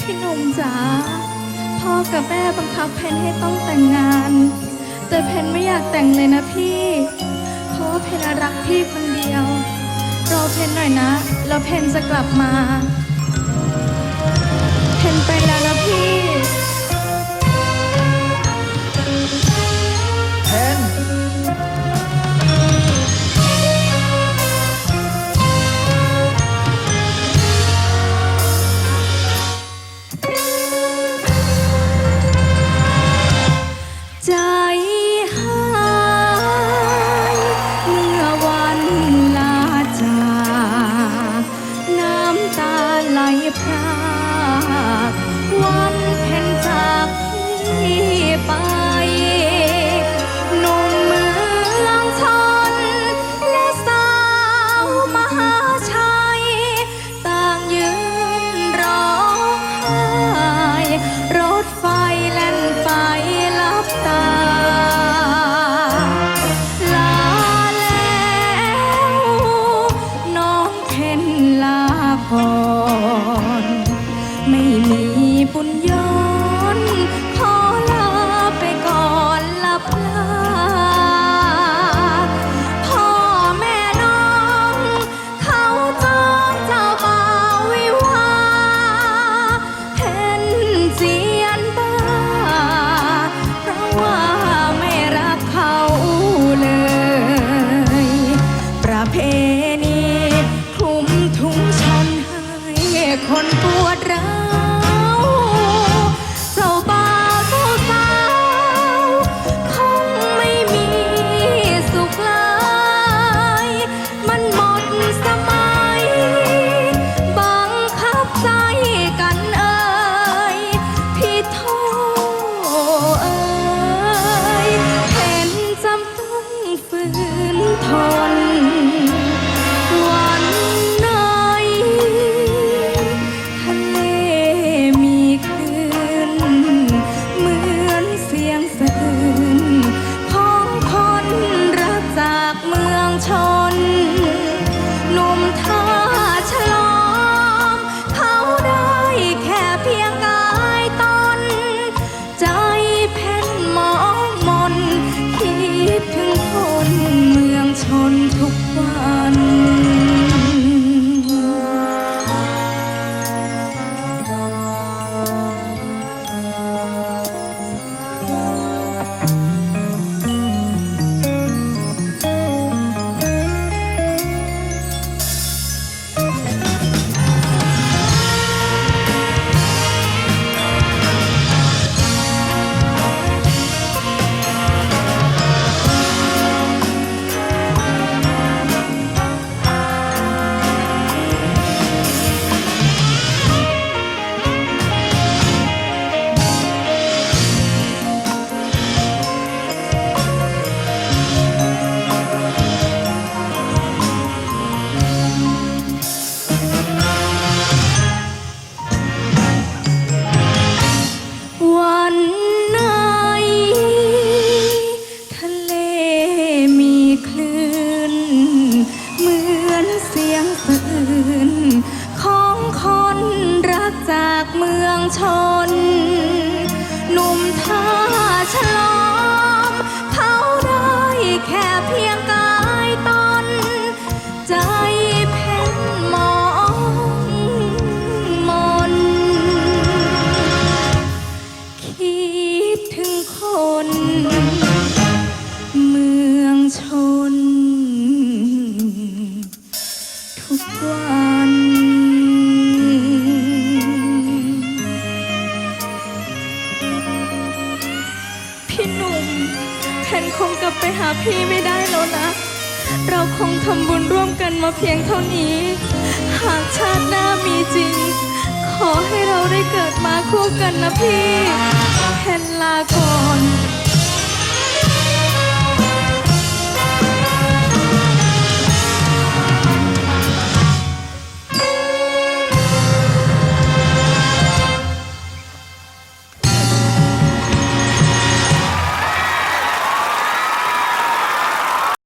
พี่หนุ่มจ๋าพ่อกับแม่บังคับเพนให้ต้องแต่งงาน แต่เพนไม่อยากแต่งเลยนะพี่ เพราะว่าเพนรักพี่คนเดียว รอเพนหน่อยนะ แล้วเพนจะกลับมา เพนไปแล้วนะพี่ บุญย้อน ขอลาไปก่อนลับลา พ่อแม่น้อง เขาจองเจ้าบ่าววิวาเห็นเจียนบ้า เพราะว่าไม่รักเขาเลย ประเพ จากเมืองชน หนุ่มไทย เพนคงกลับไปหาพี่ไม่ได้แล้วนะ เราคงทำบุญร่วมกันมาเพียงเท่านี้ หากชาติหน้ามีจริง ขอให้เราได้เกิดมาคู่กันนะพี่เพนลาก่อน